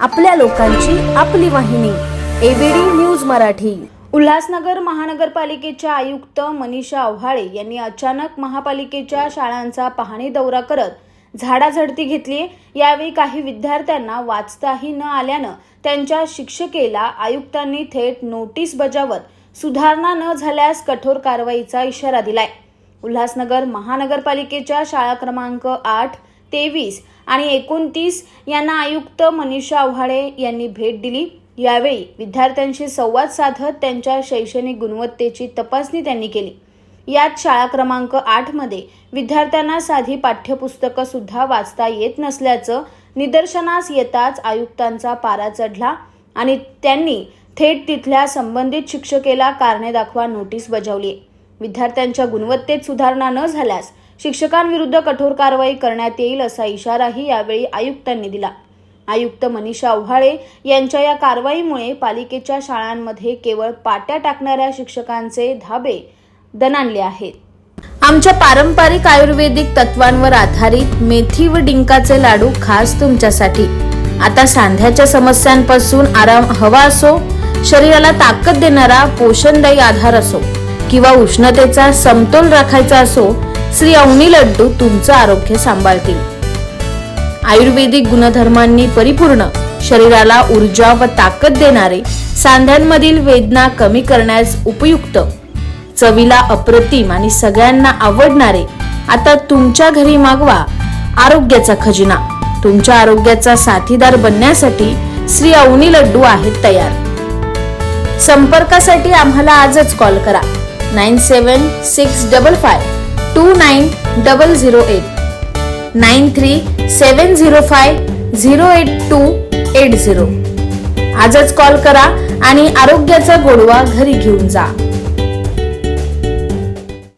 आपल्या लोकांची आपली वाहिनी एबीडी न्यूज मराठी. उल्हासनगर महानगरपालिकेच्या आयुक्त मनीषा आव्हाळे यांनी अचानक महापालिकेच्या शाळांचा पाहणी दौरा करत झाडाझडती घेतली यावेळी काही विद्यार्थ्यांना वाचताही न आल्यानं त्यांच्या शिक्षकेला आयुक्तांनी थेट नोटीस बजावत सुधारणा न झाल्यास कठोर कारवाईचा इशारा दिलाय. उल्हासनगर महानगरपालिकेच्या शाळा क्रमांक आठ तेवीस आणि एकोणतीस यांना आयुक्त मनीषा आव्हाळे यांनी भेट दिली. यावेळी विद्यार्थ्यांशी संवाद साधत त्यांच्या शैक्षणिक गुणवत्तेची तपासणी त्यांनी केली. यात शाळा क्रमांक आठमध्ये विद्यार्थ्यांना साधी पाठ्यपुस्तकं सुद्धा वाचता येत नसल्याचं निदर्शनास येताच आयुक्तांचा पारा चढला आणि त्यांनी थेट तिथल्या संबंधित शिक्षकेला कारणे दाखवा नोटीस बजावली. विद्यार्थ्यांच्या गुणवत्तेत सुधारणा न झाल्यास शिक्षकांविरुद्ध कठोर कारवाई करण्यात येईल असा इशाराही यावेळी आयुक्तांनी दिला. आयुक्त मनीषा उव्हाळे यांच्या या कारवाईमुळे पालिकेच्या शाळांमध्ये केवळ पाट्या टाकणाऱ्या शिक्षकांचे धाबे दणाणले आहेत. आमच्या पारंपरिक आयुर्वेदिक तत्वांवर आधारित मेथी व डिंकाचे लाडू खास तुमच्यासाठी. आता सांध्याच्या समस्यांपासून आराम हवा असो शरीराला ताकद देणारा पोषणदायी आधार असो किंवा उष्णतेचा समतोल राखायचा असो श्री अवनी लड्डू तुमचं आरोग्य सांभाळतील. आयुर्वेदिक गुणधर्मांनी परिपूर्ण शरीराला ऊर्जा व ताकद देणारे सांध्यांमधील वेदना कमी करण्यास उपयुक्त चवीला अप्रतिम आणि सगळ्यांना आवडणारे आता तुमच्या घरी मागवा आरोग्याचा खजिना. तुमच्या आरोग्याचा साथीदार बनण्यासाठी श्री अवनी लड्डू आहेत तयार. संपर्कासाठी आम्हाला आजच कॉल करा. Nine seven six double five. Two nine double zero eight nine three seven zero five zero eight two eight zero आजच कॉल करा आणि आरोग्याचा गोडवा घरी घेऊन जा.